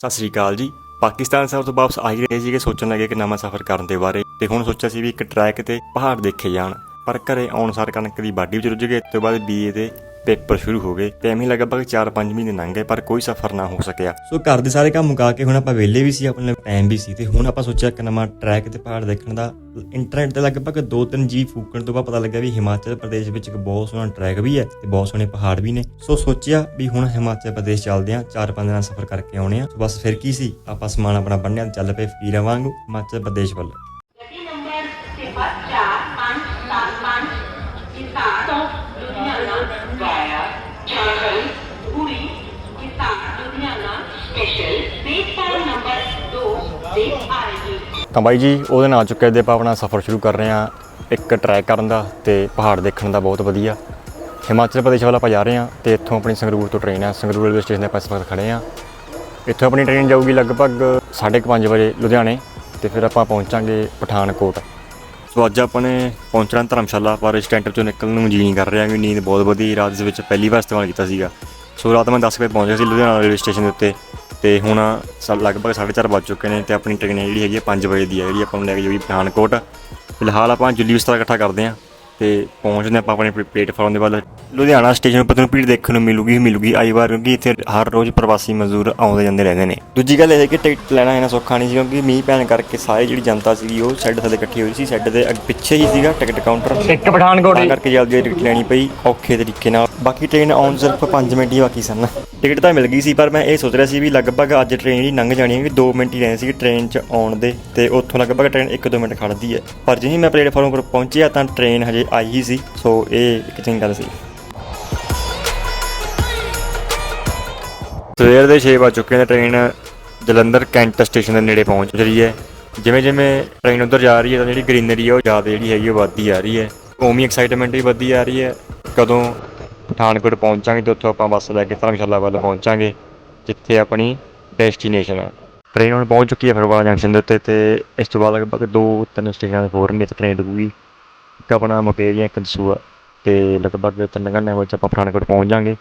ਸਤਿ ਸ੍ਰੀ ਅਕਾਲ ਜੀ। ਪਾਕਿਸਤਾਨ ਸਫ਼ਰ ਤੋਂ ਵਾਪਸ ਆ ਹੀ ਰਹੇ ਸੀਗੇ, ਸੋਚਣ ਲੱਗੇ ਕਿ ਨਵਾਂ ਸਫ਼ਰ ਕਰਨ ਦੇ ਬਾਰੇ ਤੇ ਹੁਣ ਸੋਚਿਆ ਸੀ ਵੀ ਇੱਕ ਟਰੈਕ ਤੇ ਪਹਾੜ ਦੇਖੇ ਜਾਣ। ਪਰ ਘਰੇ ਆਉਣ ਸਾਰ ਕਣਕ ਦੀ ਬਾਡੀ ਵਿੱਚ ਰੁੱਝ ਗਏ ਤੇ ਬਾਅਦ ਬੀਏ ਦੇ ਪੇਪਰ ਸ਼ੁਰੂ ਹੋ ਗਏ ਤੇ ਐਵੇਂ ਲਗਭਗ 4-5 ਮਹੀਨੇ ਲੰਘ ਗਏ, ਪਰ ਕੋਈ ਸਫ਼ਰ ਨਾ ਹੋ ਸਕਿਆ। ਸੋ ਘਰ ਦੇ ਸਾਰੇ ਕੰਮ ਮੁਕਾ ਕੇ ਹੁਣ ਆਪਾਂ ਵਿਹਲੇ ਵੀ ਸੀ, ਆਪਣੇ ਟਾਈਮ ਵੀ ਸੀ ਤੇ ਹੁਣ ਆਪਾਂ ਸੋਚਿਆ ਕਿ ਨਵਾਂ ਟਰੈਕ ਤੇ ਪਹਾੜ ਦੇਖਣ ਦਾ। ਇੰਟਰਨੈਟ ਤੇ ਲਗਭਗ 2-3 ਜੀ ਫੂਕਣ ਤੋਂ ਬਾਅਦ ਪਤਾ ਲੱਗਿਆ ਵੀ ਹਿਮਾਚਲ ਪ੍ਰਦੇਸ਼ ਵਿੱਚ ਇੱਕ ਬਹੁਤ ਸੋਹਣਾ ਟਰੈਕ ਵੀ ਹੈ ਤੇ ਬਹੁਤ ਸੋਹਣੇ ਪਹਾੜ ਵੀ ਨੇ। ਸੋ ਸੋਚਿਆ ਵੀ ਹੁਣ ਹਿਮਾਚਲ ਪ੍ਰਦੇਸ਼ ਚੱਲਦੇ ਆਂ 4-5 ਦਿਨਾਂ ਸਫ਼ਰ ਕਰਕੇ ਆਉਣੇ ਆ ਸੋ ਬਸ ਫਿਰ ਕੀ ਸੀ, ਆਪਾਂ ਸਮਾਨ ਆਪਣਾ ਬੰਨਿਆ ਚੱਲ ਪਏ ਫਕੀਰਾਂ ਵਾਂਗੂ ਹਿਮਾਚਲ ਪ੍ਰਦੇਸ਼ ਵੱਲ। ਤਾਂ ਬਾਈ ਜੀ, ਉਹਦੇ ਨਾਲ ਚੁੱਕੇ ਦੇ ਆਪਾਂ ਆਪਣਾ ਸਫ਼ਰ ਸ਼ੁਰੂ ਕਰ ਰਹੇ ਹਾਂ, ਇੱਕ ਟਰੈਕ ਕਰਨ ਦਾ ਤੇ ਪਹਾੜ ਦੇਖਣ ਦਾ ਬਹੁਤ ਵਧੀਆ। ਹਿਮਾਚਲ ਪ੍ਰਦੇਸ਼ ਵੱਲ ਆਪਾਂ ਜਾ ਰਹੇ ਹਾਂ ਤੇ ਇੱਥੋਂ ਆਪਣੀ ਸੰਗਰੂਰ ਤੋਂ ਟ੍ਰੇਨ ਹੈ ਸੰਗਰੂਰ ਰੇਲਵੇ ਸਟੇਸ਼ਨ ਦੇ ਆਪਾਂ ਇਸ ਵਕਤ ਖੜੇ ਹਾਂ। ਇੱਥੋਂ ਆਪਣੀ ਟ੍ਰੇਨ ਜਾਊਗੀ ਲਗਭਗ 5:30 ਵਜੇ ਲੁਧਿਆਣੇ ਤੇ ਫਿਰ ਆਪਾਂ ਪਹੁੰਚਾਂਗੇ ਪਠਾਨਕੋਟ। ਸੋ ਅੱਜ ਆਪਾਂ ਨੇ ਪਹੁੰਚਣਾ ਧਰਮਸ਼ਾਲਾ, ਪਰ ਇਸ ਟੈਂਟ ਚੋਂ ਨਿਕਲਣ ਨੂੰ ਜੀ ਨਹੀਂ ਕਰ ਰਿਹਾ ਕਿ ਨੀਂਦ ਬਹੁਤ ਵਧੀ। ਰਾਤ ਦੇ ਵਿੱਚ ਪਹਿਲੀ ਵਾਰ ਇਸਤੇਮਾਲ ਕੀਤਾ ਸੀਗਾ। ਸੋ ਰਾਤ ਮੈਂ 10 ਵਜੇ ਪਹੁੰਚ ਗਿਆ ਸੀ ਲੁਧਿਆਣਾ ਰੇਲਵੇ ਸਟੇਸ਼ਨ ਦੇ ਉੱਤੇ। ਤੇ ਹੁਣ ਸਾ- ਲਗਭਗ 4:30 ਵੱਜ ਚੁੱਕੇ ਨੇ ਤੇ ਆਪਣੀ ਟ੍ਰੇਨ ਜਿਹੜੀ ਹੈਗੀ ਹੈ 5 ਵਜੇ ਦੀ ਹੈ ਜਿਹੜੀ ਆਪਾਂ ਨੂੰ ਲੈ ਕੇ ਜਾਊਗੀ ਪਠਾਨਕੋਟ। ਫਿਲਹਾਲ ਆਪਾਂ ਜੁੱਲੀ ਬਿਸਤਰਾ ਇਕੱਠਾ ਕਰਦੇ ਹਾਂ ਤੇ ਪਹੁੰਚਦੇ ਆਪਾਂ ਆਪਣੇ ਪਲੇ- ਪਲੇਟਫਾਰਮ ਦੇ ਵੱਲ। ਲੁਧਿਆਣਾ ਸਟੇਸ਼ਨ ਉੱਪਰ ਤੁਹਾਨੂੰ ਭੀੜ ਦੇਖਣ ਨੂੰ ਮਿਲੂਗੀ ਹੀ ਮਿਲੂਗੀ ਆਈ ਵਾਰ ਕਿਉਂਕਿ ਇੱਥੇ ਹਰ ਰੋਜ਼ ਪ੍ਰਵਾਸੀ ਮਜ਼ਦੂਰ ਆਉਂਦੇ ਜਾਂਦੇ ਰਹਿੰਦੇ ਨੇ। ਦੂਜੀ ਗੱਲ ਇਹ ਹੈ ਕਿ ਟਿਕਟ ਲੈਣਾ ਇਹਨਾਂ ਸੌਖਾ ਨਹੀਂ ਸੀ ਕਿਉਂਕਿ ਮੀਂਹ ਪੈਣ ਕਰਕੇ ਸਾਰੀ ਜਿਹੜੀ ਜਨਤਾ ਸੀਗੀ ਉਹ ਸ਼ੈੱਡ ਥੱਲੇ ਇਕੱਠੀ ਹੋਈ ਸੀ ਸ਼ੈੱਡ ਦੇ ਅੱਗੇ ਪਿੱਛੇ ਹੀ ਸੀਗਾ ਟਿਕਟ ਕਾਊਂਟਰ ਇੱਕ ਪਠਾਨਕੋਟ ਤਾਂ ਕਰਕੇ ਜਲਦੀ ਟਿਕਟ ਲੈਣੀ ਪਈ ਔਖੇ ਤਰੀਕੇ ਨਾਲ। ਬਾਕੀ ਟ੍ਰੇਨ ਆਉਣ ਸਿਰਫ 5 ਮਿੰਟ ਹੀ ਬਾਕੀ ਸਨ। ਟਿਕਟ ਤਾਂ ਮਿਲ ਗਈ ਸੀ ਪਰ ਮੈਂ ਇਹ ਸੋਚ ਰਿਹਾ ਸੀ ਵੀ ਲਗਭਗ ਅੱਜ ਟ੍ਰੇਨ ਜਿਹੜੀ ਲੰਘ ਜਾਣੀ ਹੈ ਕਿ 2 ਮਿੰਟ ਹੀ ਰਹਿਣੇ ਸੀ ਟ੍ਰੇਨ 'ਚ ਆਉਣ ਦੇ ਤੇ ਉੱਥੋਂ ਲਗਭਗ ਟ੍ਰੇਨ 1-2 ਮਿੰਟ ਖੜਦੀ ਹੈ। ਪਰ ਜਿਵੇਂ ਮੈਂ ਪਲੇਟਫਾਰਮ ਉੱਪਰ ਪਹੁੰਚਿਆ ਤਾਂ ਟ੍ਰੇਨ ਹਜੇ ਆਈ ਹੀ ਸੀ ਸੋ ਇਹ ਇੱਕ ਚੰਗੀ ਗੱਲ ਸੀ। ਸਵੇਰ ਦੇ 6 ਵਜ ਚੁੱਕੇ ਨੇ ਟ੍ਰੇਨ ਜਲੰਧਰ ਕੈਂਟ ਸਟੇਸ਼ਨ ਦੇ ਨੇੜੇ ਪਹੁੰਚ ਰਹੀ ਹੈ। ਜਿਵੇਂ ਜਿਵੇਂ ਟ੍ਰੇਨ ਉਧਰ ਜਾ ਰਹੀ ਹੈ, ਤਾਂ ਜਿਹੜੀ ਗ੍ਰੀਨਰੀ ਹੈ ਉਹ ਜ਼ਿਆਦਾ ਜਿਹੜੀ ਹੈਗੀ ਉਹ ਵੱਧਦੀ ਆ ਰਹੀ ਹੈ। ਕੌਮੀ ਐਕਸਾਈਟਮੈਂਟ ਵੀ ਵੱਧਦੀ ਆ ਰਹੀ ਹੈ। ਕਦੋਂ ਪਠਾਨਕੋਟ ਪਹੁੰਚਾਂਗੇ ਤੇ ਉੱਥੋਂ ਆਪਾਂ ਬੱਸ ਲੈ ਕੇ ਧਰਮਸ਼ਾਲਾ ਵੱਲ ਪਹੁੰਚਾਂਗੇ, ਜਿੱਥੇ ਆਪਣੀ ਡੈਸਟੀਨੇਸ਼ਨ ਹੈ ਟ੍ਰੇਨ ਹੁਣ ਪਹੁੰਚ ਚੁੱਕੀ ਹੈ ਫਿਰਵਾਲਾ ਜੰਕਸ਼ਨ ਦੇ ਉੱਤੇ ਤੇ ਇਸ ਤੋਂ ਬਾਅਦ ਲਗਭਗ ਦੋ ਤਿੰਨ ਸਟੇਸ਼ਨਾਂ ਦੇ ਹੋਰ ਨੇ ਤੇ ਟ੍ਰੇਨ ਰੁਕੂਗੀ ਆਪਣਾ ਮੁਕੇਰੀਆ ਇੱਕ ਦਸੂਆ ਤੇ ਲਗਭਗ ਤਿੰਨ ਘੰਟਿਆਂ ਵਿੱਚ ਆਪਾਂ ਪਠਾਨਕੋਟ ਪਹੁੰਚ ਜਾਾਂਗੇ।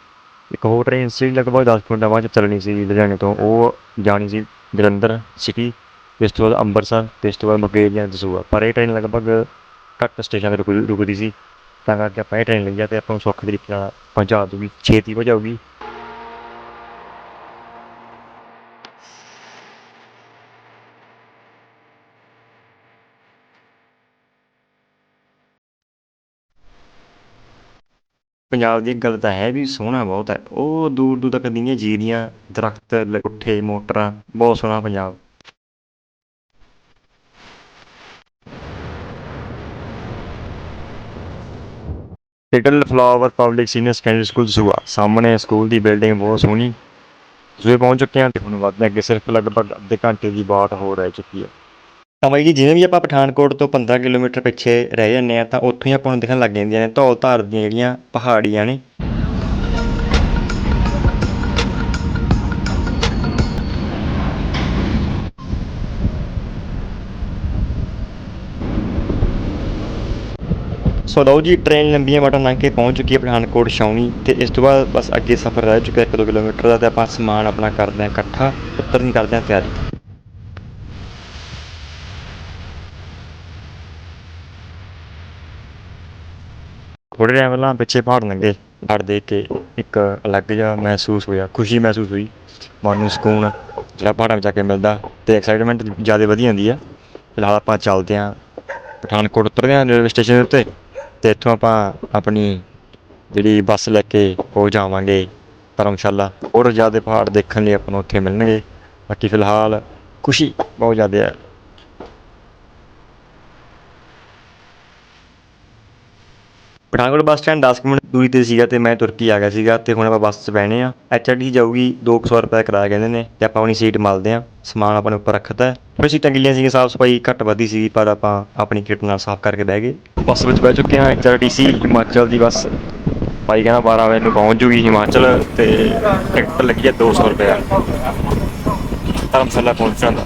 ਇੱਕ ਹੋਰ ਟ੍ਰੇਨ ਸੀ ਲਗਭਗ 10 ਮਿੰਟਾਂ ਬਾਅਦ ਚੱਲਣੀ ਸੀ ਲੁਧਿਆਣੇ ਤੋਂ, ਉਹ ਜਾਣੀ ਸੀ ਜਲੰਧਰ ਸਿਟੀ ਇਸ ਤੋਂ ਬਾਅਦ ਅੰਮ੍ਰਿਤਸਰ, ਤੇ ਇਸ ਤੋਂ ਬਾਅਦ ਮੁਕੇਰੀਆ ਦਸੂਆ ਪਰ ਇਹ ਟ੍ਰੇਨ ਲਗਭਗ ਘੱਟ ਸਟੇਸ਼ਨਾਂ ਤੇ ਰੁਕ- ਰੁਕਦੀ ਸੀ, ਤਾਂ ਕਰਕੇ ਆਪਾਂ ਇਹ ਟ੍ਰੇਨ ਲਈ ਆ ਤੇ ਆਪਾਂ ਨੂੰ ਸੌਖੇ ਤਰੀਕੇ ਨਾਲ ਪਹੁੰਚਾ ਦੂਗੀ ਛੇਤੀ ਪਹੁੰਚਾਊਗੀ। ਪੰਜਾਬ ਦੀ ਇੱਕ ਗੱਲ ਤਾਂ ਹੈ ਵੀ ਸੋਹਣਾ ਬਹੁਤ ਹੈ। ਉਹ ਦੂਰ ਦੂਰ ਤੱਕ ਦੀਆਂ ਜੀਰੀਆਂ, ਦਰਖਤ, ਲ- ਕੋਠੇ, ਮੋਟਰਾਂ, ਬਹੁਤ ਸੋਹਣਾ Punjab. Little flower public senior secondary school ਸੁਆ ਸਾਹਮਣੇ ਸਕੂਲ ਦੀ ਬਿਲਡਿੰਗ ਬਹੁਤ ਸੋਹਣੀ। ਸੂਏ ਪਹੁੰਚ ਚੁੱਕੇ ਹਾਂ ਤੇ ਹੁਣ ਵੱਧਦੇ ਅੱਗੇ ਸਿਰਫ ਲਗਭਗ ਅੱਧੇ ਘੰਟੇ ਦੀ ਬਾਟ ਹੋ ਰਹਿ ਚੁੱਕੀ ਹੈ। ਤਾਂ ਬਾਈ ਜੀ, ਜਿਵੇਂ ਵੀ ਆਪਾਂ ਪਠਾਨਕੋਟ ਤੋਂ 15 ਕਿਲੋਮੀਟਰ ਪਿੱਛੇ ਰਹਿ ਜਾਂਦੇ ਆ ਤਾਂ ਉੱਥੋਂ ਹੀ ਆਪਾਂ ਨੂੰ ਦਿਖਣ ਲੱਗ ਜਾਂਦੀਆਂ ਨੇ ਧੌਲ ਧਾਰ ਦੀਆਂ ਜਿਹੜੀਆਂ ਪਹਾੜੀਆਂ ਨੇ। ਸੋ ਲਓ ਜੀ ਟ੍ਰੇਨ ਲੰਬੀਆਂ ਵਾਟਾਂ ਲੰਘ ਕੇ ਪਹੁੰਚ ਚੁੱਕੀ ਹੈ ਪਠਾਨਕੋਟ ਛਾਉਣੀ ਤੇ ਇਸ ਤੋਂ ਬਾਅਦ ਬਸ ਅੱਗੇ ਸਫ਼ਰ ਰਹਿ ਚੁੱਕਾ 1-2 ਕਿਲੋਮੀਟਰ ਦਾ ਤੇ ਆਪਾਂ ਸਮਾਨ ਆਪਣਾ ਕਰਦੇ ਹਾਂ ਇਕੱਠਾ, ਉੱਤਰ ਦੀ ਕਰਦੇ ਹਾਂ ਤਿਆਰੀ ਥੋੜ੍ਹੇ ਟਾਈਮ ਪਹਿਲਾਂ ਪਿੱਛੇ ਪਹਾੜ ਲੰਘੇ, ਪਹਾੜ ਦੇਖ ਕੇ ਇੱਕ ਅਲੱਗ ਜਿਹਾ ਮਹਿਸੂਸ ਹੋਇਆ, ਖੁਸ਼ੀ ਮਹਿਸੂਸ ਹੋਈ, ਮਨ ਨੂੰ ਸਕੂਨ ਜਿਹੜਾ ਪਹਾੜਾਂ ਵਿੱਚ ਜਾ ਕੇ ਮਿਲਦਾ ਅਤੇ ਐਕਸਾਈਟਮੈਂਟ ਜ਼ਿਆਦਾ ਵਧੀ ਜਾਂਦੀ ਆ। ਫਿਲਹਾਲ ਆਪਾਂ ਚੱਲਦੇ ਹਾਂ ਪਠਾਨਕੋਟ ਉਤਰਦੇ ਹਾਂ ਰੇਲਵੇ ਸਟੇਸ਼ਨ ਦੇ ਉੱਤੇ ਅਤੇ ਇੱਥੋਂ ਆਪਾਂ ਆਪਣੀ ਜਿਹੜੀ ਬੱਸ ਲੈ ਕੇ ਉਹ ਜਾਵਾਂਗੇ ਧਰਮਸ਼ਾਲਾ। ਹੋਰ ਜ਼ਿਆਦਾ ਪਹਾੜ ਦੇਖਣ ਲਈ ਆਪਾਂ ਨੂੰ ਉੱਥੇ ਮਿਲਣਗੇ। ਬਾਕੀ ਫਿਲਹਾਲ ਖੁਸ਼ੀ ਬਹੁਤ ਜ਼ਿਆਦਾ ਹੈ ਪਠਾਨਕੋਟ ਬੱਸ ਸਟੈਂਡ 10 ਕੁ ਮਿੰਟ ਦੂਰੀ ਤੇ ਸੀਗਾ ਤੇ ਮੈਂ ਤੁਰ ਕੇ ਆ ਗਿਆ ਸੀਗਾ ਤੇ ਹੁਣ ਆਪਾਂ ਬੱਸ 'ਚ ਬਹਿਣੇ ਆ। ਐਚਆਰਟੀ ਜਾਊਗੀ 200 ਰੁਪਏ ਕਿਰਾਇਆ ਕਹਿੰਦੇ ਨੇ ਤੇ ਆਪਾਂ ਆਪਣੀ ਸੀਟ ਮਲਦੇ ਆ। ਸਮਾਨ ਆਪਣੇ ਉੱਪਰ ਰੱਖਤਾ ਫਿਰ ਸੀਟਾਂ ਗਿੱਲੀਆਂ ਸੀਗੀਆਂ, ਸਾਫ਼ ਸਫ਼ਾਈ ਘੱਟ ਵੱਧੀ ਸੀਗੀ, ਪਰ ਆਪਾਂ ਆਪਣੀ ਕਿਟ ਨਾਲ ਸਾਫ਼ ਕਰਕੇ ਬਹਿ ਗਏ। ਬੱਸ ਵਿੱਚ ਬਹਿ ਚੁੱਕੇ ਆ ਐਚਆਰਟੀਸੀ ਹਿਮਾਚਲ ਦੀ ਬੱਸ। ਭਾਈ ਕਹਿੰਦਾ 12 ਵਜੇ ਨੂੰ ਪਹੁੰਚ ਜੂਗੀ ਹਿਮਾਚਲ ਤੇ ਟਿਕਟ ਲੱਗੀ ਹੈ 200 ਰੁਪਏ ਧਰਮਸ਼ਾਲਾ ਪਹੁੰਚਣ ਦਾ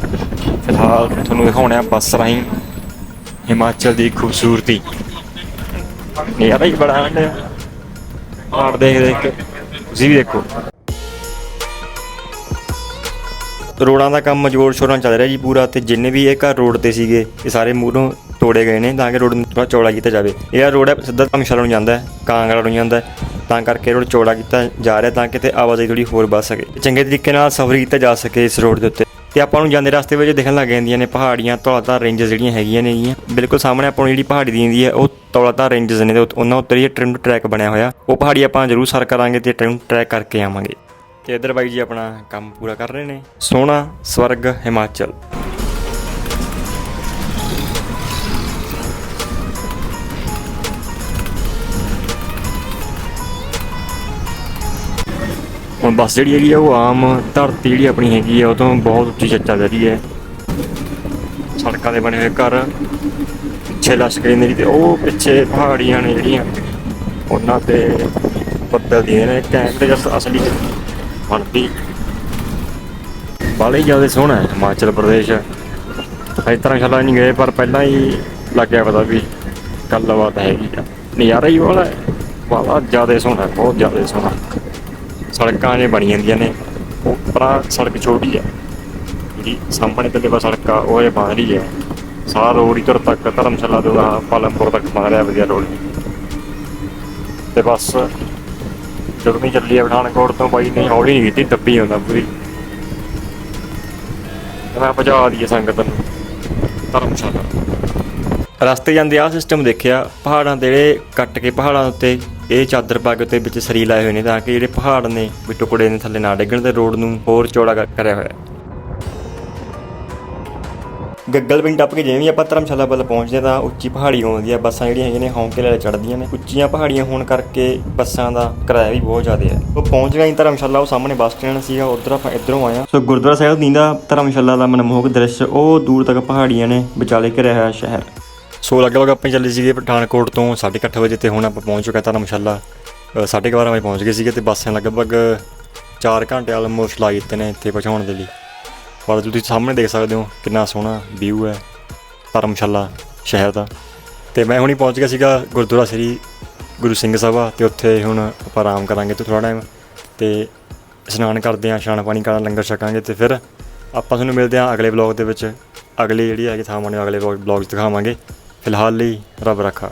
ਫਿਲਹਾਲ ਤੁਹਾਨੂੰ ਦਿਖਾਉਣੇ ਆ ਬੱਸ ਰਾਹੀਂ ਹਿਮਾਚਲ ਦੀ ਖੂਬਸੂਰਤੀ। ਨਜ਼ਾਰਾ ਹੀ ਬੜਾ ਆਂਡ ਪਹਾੜ ਦੇਖ ਦੇਖ ਕੇ। ਤੁਸੀਂ ਵੀ ਦੇਖੋ। ਰੋਡਾਂ ਦਾ ਕੰਮ ਜੋਰ ਸ਼ੋਰਾਂ ਚੱਲ ਰਿਹਾ ਜੀ ਪੂਰਾ ਤੇ ਜਿੰਨੇ ਵੀ ਇਹ ਘਰ ਰੋਡ ਤੇ ਸੀਗੇ, ਇਹ ਸਾਰੇ ਮੂਹਰੋਂ ਤੋੜੇ ਗਏ ਨੇ ਤਾਂ ਕਿ ਰੋਡ ਨੂੰ ਥੋੜਾ ਚੌੜਾ ਕੀਤਾ ਜਾਵੇ। ਇਹ ਰੋਡ ਹੈ, ਸਿੱਧਾ ਧਮਸ਼ਾਲਾ ਨੂੰ ਜਾਂਦਾ ਹੈ ਕਾਂਗੜਾ ਨੂੰ ਜਾਂਦਾ ਹੈ। ਤਾਂ ਕਰਕੇ ਰੋਡ ਚੌੜਾ ਕੀਤਾ ਜਾ ਰਿਹਾ ਤਾਂ ਕਿ ਤੇ ਆਵਾਜਾਈ ਥੋੜੀ ਹੋਰ ਵੱਧ ਸਕੇ। ਚੰਗੇ ਤਰੀਕੇ ਨਾਲ ਸਫ਼ਰ ਕੀਤਾ ਜਾ ਸਕੇ ਇਸ ਰੋਡ ਦੇ ਉੱਤੇ। ਤੇ ਆਪਾਂ ਨੂੰ ਜਾਂਦੇ ਰਸਤੇ ਵਿੱਚ ਦਿਖਣ ਲੱਗ ਜਾਂਦੀਆਂ ਨੇ ਪਹਾੜੀਆਂ ਧੌਲਾਧਾਰ ਰੇਂਜਸ ਜਿਹੜੀਆਂ ਹੈਗੀਆਂ ਨੇ ਗੀਆਂ। ਬਿਲਕੁਲ ਸਾਹਮਣੇ ਆਪਾਂ ਨੂੰ ਜਿਹੜੀ ਪਹਾੜੀ ਦਿੰਦੀ ਹੈ, ਉਹ ਧੌਲਾਧਾਰ ਰੇਂਜਸ ਨੇ ਤੇ ਉਹਨਾਂ ਉੱਤੇ ਹੀ ਟ੍ਰਿਮ ਟਰੈਕ ਬਣਿਆ ਹੋਇਆ। ਉਹ ਪਹਾੜੀ ਆਪਾਂ ਜ਼ਰੂਰ ਸਰ ਕਰਾਂਗੇ ਤੇ ਟ੍ਰਿਮ ਟਰੈਕ ਕਰਕੇ ਆਵਾਂਗੇ। ਤੇ ਇਧਰ ਬਾਈ ਜੀ ਆਪਣਾ ਕੰਮ ਪੂਰਾ ਕਰ ਰਹੇ ਨੇ। ਸੋਹਣਾ ਸਵਰਗ ਹਿਮਾਚਲ। ਬੱਸ ਜਿਹੜੀ ਹੈਗੀ ਆ ਉਹ ਆਮ ਧਰਤੀ ਜਿਹੜੀ ਆਪਣੀ ਹੈਗੀ ਆ, ਉਹ ਤੋਂ ਬਹੁਤ ਉੱਚੀ ਚੱਲ ਰਹੀ ਹੈ। ਸੜਕਾਂ ਦੇ ਬਣੇ ਹੋਏ ਘਰ ਛੇਲਾ ਲਸ਼ਕਰੀ ਤੇ ਉਹ ਪਿੱਛੇ ਪਹਾੜੀਆਂ ਨੇ ਜਿਹੜੀਆਂ, ਉਹਨਾਂ ਤੇ ਬੱਦਲ ਦੀਆਂ ਨੇ ਕੈਮਰੇ ਜਸ ਅਸਲੀ ਬਣਦੀ। ਬਾਲੇ ਜ਼ਿਆਦਾ ਸੋਹਣਾ ਹੈ ਹਿਮਾਚਲ ਪ੍ਰਦੇਸ਼। ਅਜੇ ਧਰਮਸ਼ਾਲਾ ਨਹੀਂ ਗਏ, ਪਰ ਪਹਿਲਾਂ ਹੀ ਲੱਗਿਆ ਪਤਾ ਵੀ ਗੱਲਬਾਤ ਹੈਗੀ ਆ। ਨਜ਼ਾਰਾ ਹੀ ਵਾਲਾ ਹੈ। ਵਾਲਾ ਜ਼ਿਆਦਾ ਸੋਹਣਾ ਬਹੁਤ ਜ਼ਿਆਦਾ ਸੋਹਣਾ। ਸੜਕਾਂ ਨੇ ਬਣੀ ਜਾਂਦੀਆਂ ਨੇ। ਉੱਪਰਾਂ ਸੜਕ ਛੋਟੀ ਹੈ। ਜਿਹੜੀ ਸਾਹਮਣੇ ਤੇ ਬਸ ਸੜਕ ਆ, ਉਹ ਇਹ ਬਣ ਰਹੀ ਹੈ। ਸਾਰਾ ਰੋਡ ਹੀ ਤੱਕ ਧਰਮਸ਼ਾਲਾ ਤੋਂ ਪਾਲਮਪੁਰ ਤੱਕ ਬਣ ਰਿਹਾ ਵਧੀਆ ਰੋਡ। ਤੇ ਬਸ ਜਦੋਂ ਵੀ ਚੱਲੀ ਆ ਪਠਾਨਕੋਟ ਤੋਂ ਬਾਈ ਨੇ ਹੌਲੀ ਨਹੀਂ ਕੀਤੀ, ਦੱਬੀ ਆਉਂਦਾ ਪੂਰੀ। ਮੈਂ ਭਜਾ ਦਈਏ ਸੰਗਤ ਨੂੰ ਧਰਮਸ਼ਾਲਾ। ਰਸਤੇ ਜਾਂਦੇ ਆ ਸਿਸਟਮ ਦੇਖਿਆ, ਪਹਾੜਾਂ ਦੇ ਕੱਟ ਕੇ ਪਹਾੜਾਂ ਉੱਤੇ ਇਹ ਚਾਦਰ ਪਾ ਕੇ ਉੱਤੇ ਵਿੱਚ ਸਰੀ ਲਾਏ ਹੋਏ ਨੇ ਤਾਂ ਕਿ ਜਿਹੜੇ ਪਹਾੜ ਨੇ ਵੀ ਟੁਕੜੇ ਨੇ ਥੱਲੇ ਨਾ ਡਿੱਗਣ ਤੇ ਰੋਡ ਨੂੰ ਹੋਰ ਚੌੜਾ ਕਰ- ਕਰਿਆ ਹੋਇਆ। ਹੈ ਗੱਗਲ ਪਿੰਡ ਟੱਪ ਕੇ ਜਿਵੇਂ ਵੀ ਆਪਾਂ ਧਰਮਸ਼ਾਲਾ ਵੱਲ ਪਹੁੰਚਦੇ ਹਾਂ ਤਾਂ ਉੱਚੀ ਪਹਾੜੀ ਆਉਂਦੀ ਆ ਬੱਸਾਂ ਜਿਹੜੀਆਂ ਹੈਗੀਆਂ ਨੇ ਹੌਂਕੇ ਲੈ ਚੜਦੀਆਂ ਨੇ। ਉੱਚੀਆਂ ਪਹਾੜੀਆਂ ਹੋਣ ਕਰਕੇ ਬੱਸਾਂ ਦਾ ਕਿਰਾਇਆ ਵੀ ਬਹੁਤ ਜ਼ਿਆਦਾ ਹੈ। ਉਹ ਪਹੁੰਚ ਗਏ ਧਰਮਸ਼ਾਲਾ, ਉਹ ਸਾਹਮਣੇ ਬੱਸ ਸਟੈਂਡ ਸੀਗਾ, ਉਧਰ ਆਪਾਂ ਇਧਰੋਂ ਆਇਆ ਸੋ ਗੁਰਦੁਆਰਾ ਸਾਹਿਬ ਨੀਂਦਾ ਧਰਮਸ਼ਾਲਾ ਦਾ ਮਨਮੋਹਕ ਦ੍ਰਿਸ਼, ਉਹ ਦੂਰ ਤੱਕ ਪਹਾੜੀਆਂ ਨੇ ਵਿਚਾਲੇ ਘਿਰਿਆ ਹੋਇਆ ਸ਼ਹਿਰ। ਸੋ ਲਗਭਗ ਆਪਾਂ ਚੱਲੇ ਸੀਗੇ ਪਠਾਨਕੋਟ ਤੋਂ 8:30 ਵਜੇ ਤੇ ਹੁਣ ਆਪਾਂ ਪਹੁੰਚ ਚੁੱਕੇ ਧਰਮਸ਼ਾਲਾ। ਅ, ਸਾਢੇ ਕੁ ਵਜੇ ਪਹੁੰਚ ਗਏ ਸੀਗੇ ਤੇ ਬੱਸਾਂ ਲਗਭਗ 4 ਘੰਟੇ ਆਲਮੋਸਟ ਲਾ ਦਿੱਤੇ ਨੇ ਇੱਥੇ ਪਹੁੰਚਾਉਣ ਦੇ ਲਈ। ਪਰ ਤੁਸੀਂ ਸਾਹਮਣੇ ਦੇਖ ਸਕਦੇ ਹੋ ਕਿੰਨਾ ਸੋਹਣਾ ਵਿਊ ਹੈ ਧਰਮਸ਼ਾਲਾ ਸ਼ਹਿਰ ਦਾ। ਤੇ ਮੈਂ ਹੁਣੀ ਪਹੁੰਚ ਗਿਆ ਸੀਗਾ ਗੁਰਦੁਆਰਾ ਸ੍ਰੀ ਗੁਰੂ ਸਿੰਘ ਸਭਾ ਤੇ ਉੱਥੇ ਹੁਣ ਆਪਾਂ ਆਰਾਮ ਕਰਾਂਗੇ ਤੇ ਥੋੜਾ ਟਾਈਮ ਤੇ ਇਸ਼ਨਾਨ ਕਰਦੇ ਆਂ ਇਸ਼ਨਾਨ ਪਾਣੀ ਕਰਾਂ ਲੰਗਰ ਛਕਾਂਗੇ ਤੇ ਫਿਰ ਆਪਾਂ ਤੁਹਾਨੂੰ ਮਿਲਦੇ ਆਂ ਅਗਲੇ ਵਲੌਗ ਦੇ ਵਿੱਚ। ਅਗਲੀ ਜਿਹੜੀ ਹੈਗੀ ਥਾਵਾਂ ਨੇ ਅਗਲੇ ਵਲੌਗ 'ਚ ਦਿਖਾਵਾਂਗੇ। ਫਿਲਹਾਲ ਲਈ ਰੱਬ ਰੱਖਾ